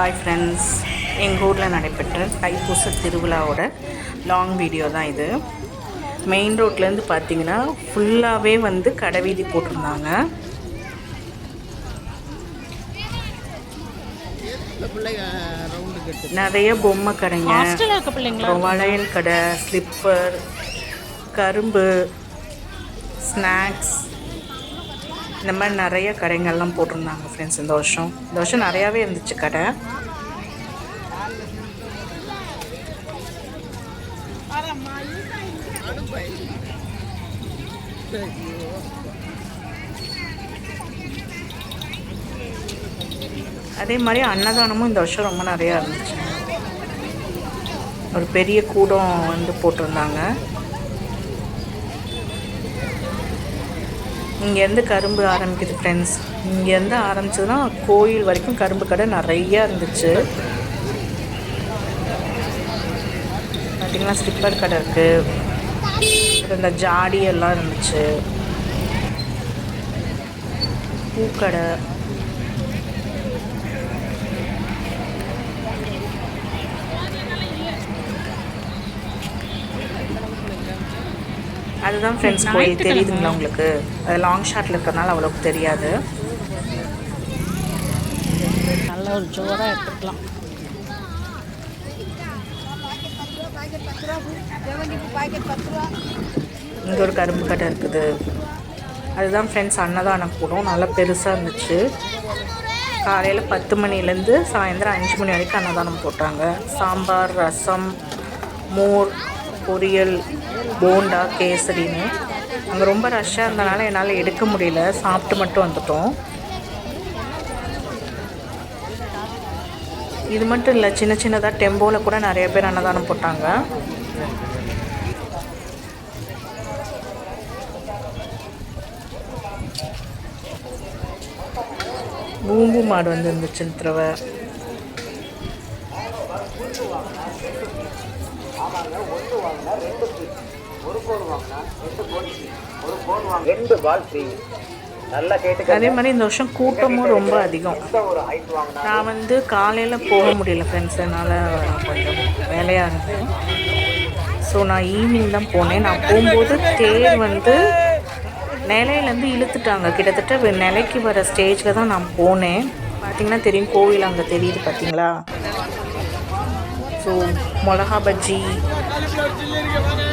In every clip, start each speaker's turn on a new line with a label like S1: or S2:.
S1: Hi friends எங்கள் ஊரில் நடைபெற்ற தைப்பூச திருவிழாவோட லாங் வீடியோ தான் இது. மெயின் ரோட்லேருந்து பார்த்தீங்கன்னா ஃபுல்லாகவே வந்து கடை வீதி போட்டிருந்தாங்க. நிறைய பொம்மை கடைங்க. வளையல் கடை ஸ்லிப்பர் கரும்பு ஸ்நாக்ஸ் இந்த மாதிரி நிறைய கடைங்கள்லாம் போட்டிருந்தாங்க ஃப்ரெண்ட்ஸ் இந்த வருஷம். இந்த வருஷம் நிறையாவே இருந்துச்சு கடை. அதே மாதிரி அன்னதானமும் இந்த வருஷம் ரொம்ப நிறையா இருந்துச்சு. ஒரு பெரிய கூடம் வந்து போட்டிருந்தாங்க. இங்கேருந்து கரும்பு ஆரம்பிக்குது ஃப்ரெண்ட்ஸ் இங்கேருந்து ஆரம்பிச்சதுன்னா கோயில் வரைக்கும் கரும்பு கடை நிறையா இருந்துச்சு. பார்த்திங்கன்னா ஸ்லிப்பர் கடை இருக்குது இந்த ஜாடி எல்லாம் இருந்துச்சு. பூக்கடை. அதுதான் ஃப்ரெண்ட்ஸ் கோயில் தெரியுதுங்களா உங்களுக்கு? அது லாங் ஷாட்டில் இருக்கிறதுனால அவ்வளோக்கு தெரியாது.
S2: நல்ல ஒரு ஜோராக எடுத்துக்கலாம்.
S1: இங்கே ஒரு கரும்பு கடை இருக்குது. அதுதான் ஃப்ரெண்ட்ஸ் அன்னதானம் கூடம் நல்லா பெருசாக இருந்துச்சு. காலையில் பத்து மணிலேருந்து சாயந்தரம் அஞ்சு மணி வரைக்கும் அன்னதானம் போட்டாங்க சாம்பார் ரசம் மோர் பொரியல் போண்டா கேசரின்னு. அங்கே ரொம்ப ரஷ்ஷாக இருந்தனால என்னால் எடுக்க முடியல. சாப்பிட்டு மட்டும் வந்துட்டோம். இது மட்டும் இல்லை சின்ன சின்னதாக டெம்போவில் கூட நிறைய பேர் அன்னதானம் போட்டாங்க. பூம்பு மாடு வந்து இருந்துச்சு இந்த தடவை
S3: ரெண்டு பால் ஃப்ரீ நல்லா கேட்டுக்க
S1: அதே மாதிரி இந்த வருஷம் கூட்டமும் ரொம்ப அதிகம். நான் வந்து காலையில் போக முடியல ஃப்ரெண்ட்ஸ் என்னால் கொஞ்சம் வேலையாக இருந்தேன் ஸோ நான் ஈவினிங் தான் போனேன். நான் போகும்போது தேர் வந்து நிலையிலேருந்து இழுத்துட்டாங்க. கிட்டத்தட்ட நிலைக்கு வர ஸ்டேஜில் தான் நான் போனேன். பார்த்தீங்கன்னா தெரியும் கோவில் அங்கே தெரியுது பார்த்தீங்களா ஸோ மிளகா பஜ்ஜி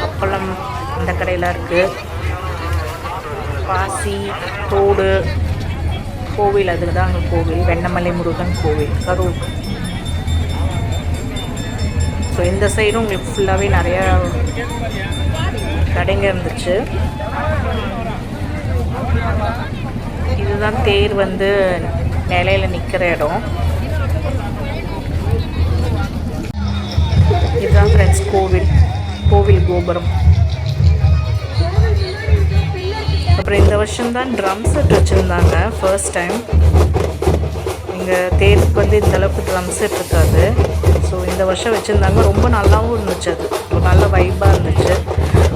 S1: அப்பளம் அந்த கடையில் இருக்குது பாசி தோடு கோவில் அதில் தான் அங்கே கோவில். வெண்ணமலை முருகன் கோவில் கரூர். ஸோ இந்த சைடும் உங்களுக்கு ஃபுல்லாகவே நிறையா கடைங்க இருந்துச்சு. இதுதான் தேர் வந்து நிலையில் நிற்கிற இடம். இதுதான் ஃப்ரெண்ட்ஸ் கோவில். கோவில் கோபுரம். அப்புறம் இந்த வருஷம் தான் ட்ரம் செட் வச்சுருந்தாங்க ஃபர்ஸ்ட் டைம் எங்கள் தேருக்கு வந்து இந்த அளவுக்கு ட்ரம் செட் இருக்காது. ஸோ இந்த வருஷம் வச்சுருந்தாங்க. ரொம்ப நல்லாவும் இருந்துச்சு அது. ஒரு நல்ல வைப்பாக இருந்துச்சு.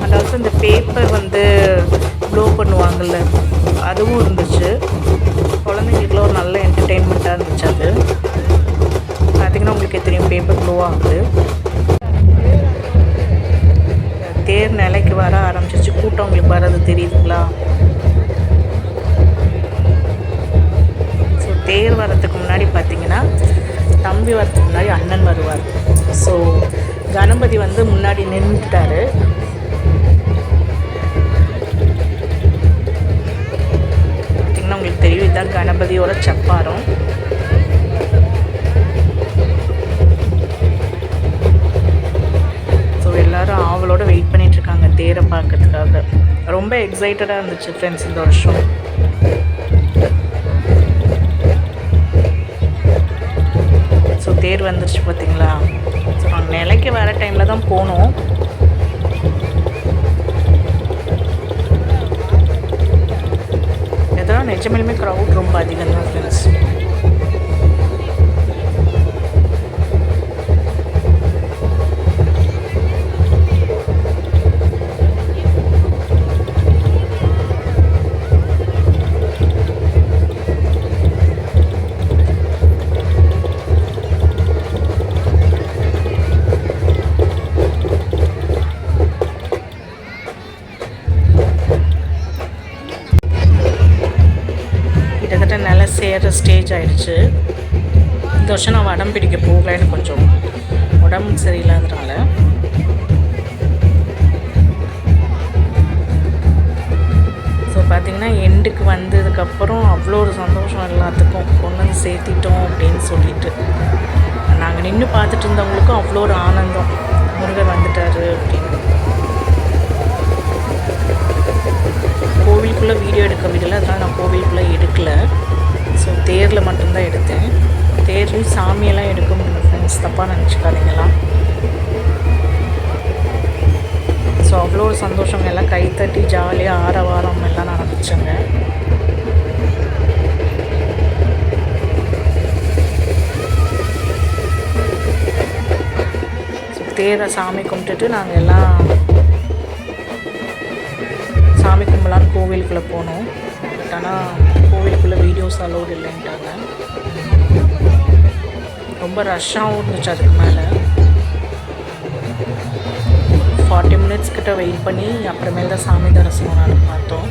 S1: அண்ட் ஆல்சோ இந்த பேப்பர் வந்து ப்ளோ பண்ணுவாங்கள்ல அதுவும் இருந்துச்சு. குழந்தைங்களுக்குலாம் ஒரு நல்ல என்டர்டெயின்மெண்ட்டாக இருந்துச்சு அது. பார்த்திங்கன்னா உங்களுக்கே தெரியும் பேப்பர் ப்ளோ ஆகுது. தேர் நிலைக்கு வர ஆரம்பிச்சிச்சு கூட்டம் உங்களுக்கு வர்றது தெரியுதுங்களா? ஸோ தேர் வரத்துக்கு முன்னாடி பார்த்தீங்கன்னா தம்பி வரத்துக்கு முன்னாடி அண்ணன் வருவார். ஸோ கணபதி வந்து முன்னாடி நின்றுட்டாரு பார்த்தீங்கன்னா உங்களுக்கு தெரியும் இதுதான் கணபதியோட சப்பாரம். பார்க்கறதுக்காக. ரொம்ப எக்ஸைட்டடாக இருந்துச்சு ஃப்ரெண்ட்ஸ் இந்த வருஷம். ஸோ தேர் வந்துருச்சு பார்த்தீங்களா ஸோ நாங்கள் நிலைக்கு வர டைமில் தான் போனோம். எதனால் நிஜமாலுமே க்ரௌட் ரொம்ப அதிகம் தான் ஃப்ரெண்ட்ஸ் ஆயிடுச்சு இந்த வருஷம் நான் வடம் பிடிக்க போகலன்னு கொஞ்சம் உடம்பு சரியில்லாதனால ஸோ பார்த்தீங்கன்னா எண்டுக்கு வந்ததுக்கப்புறம் அவ்வளோ ஒரு சந்தோஷம் எல்லாத்துக்கும். கொண்டு வந்து சேர்த்திட்டோம் அப்படின்னு சொல்லிட்டு. நாங்கள் நின்று பார்த்துட்டு இருந்தவங்களுக்கும் அவ்வளோ ஒரு ஆனந்தம். முருகர் வந்துட்டாரு அப்படின்னு. கோவிலுக்குள்ளே வீடியோ எடுக்க விடல அதனால் நான் கோவிலுக்குள்ளே எடுக்கலை. ஸோ தேரில் மட்டும்தான் எடுத்தேன். தேர்லேயும் சாமியெல்லாம் எடுக்க முடியும் ஃப்ரெண்ட்ஸ் தப்பாக நினச்சிக்காதீங்களாம் ஸோ அவ்வளோ ஒரு சந்தோஷம். எல்லாம் கைத்தட்டி ஜாலியாக ஆரவாரம் எல்லாம் நடந்துச்சுங்க தேரை சாமி கும்பிட்டுட்டு நாங்கள் எல்லாம் சாமி கும்பலான்னு கோவிலுக்குள்ளே போனோம். பட் ஆனால் கோவிலுக்குள்ளே வீடியோஸ் அலோடு இல்லைன்ட்டாங்க. ரொம்ப ரஷ்ஷாகவும் இருந்துச்சு அதுக்கு மேலே. ஃபார்ட்டி மினிட்ஸ் கிட்ட வெயிட் பண்ணி அப்புறமேல் தான் சாமி தரிசனம் நான் பார்த்தோம்.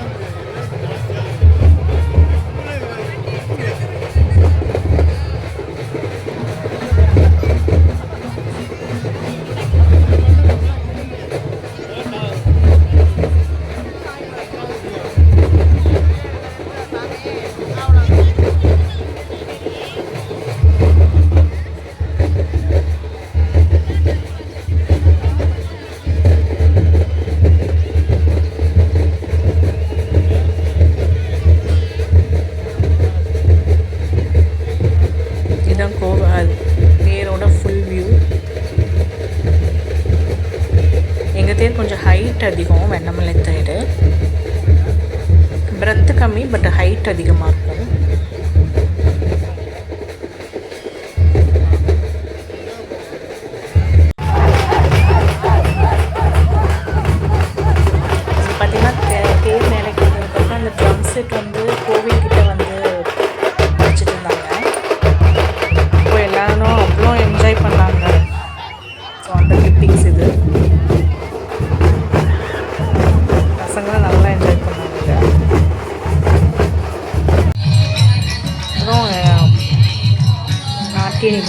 S1: எங்கள் கொஞ்சம் ஹைட் அதிகம் வெண்ணமலை தைடு பிரெத்து கம்மி பட் ஹைட் அதிகமாக இருக்கும்.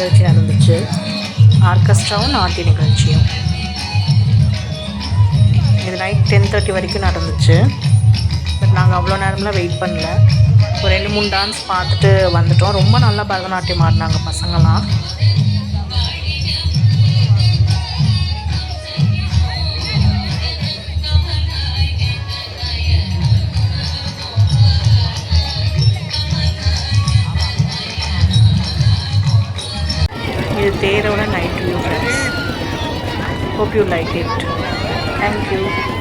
S1: நிகழ்ச்சி நடந்துச்சு. ஆர்கெஸ்ட்ராவும் நாட்டிய நிகழ்ச்சியும். இது நைட் டென் தேர்ட்டி வரைக்கும் நடந்துச்சு. பட் நாங்கள் அவ்வளோ நேரம்லாம் வெயிட் பண்ணல. ஒரு ரெண்டு மூணு டான்ஸ் பார்த்துட்டு வந்துட்டோம். ரொம்ப நல்லா பரதநாட்டியம் ஆடினாங்க பசங்களாம் Hope you like it. Thank you.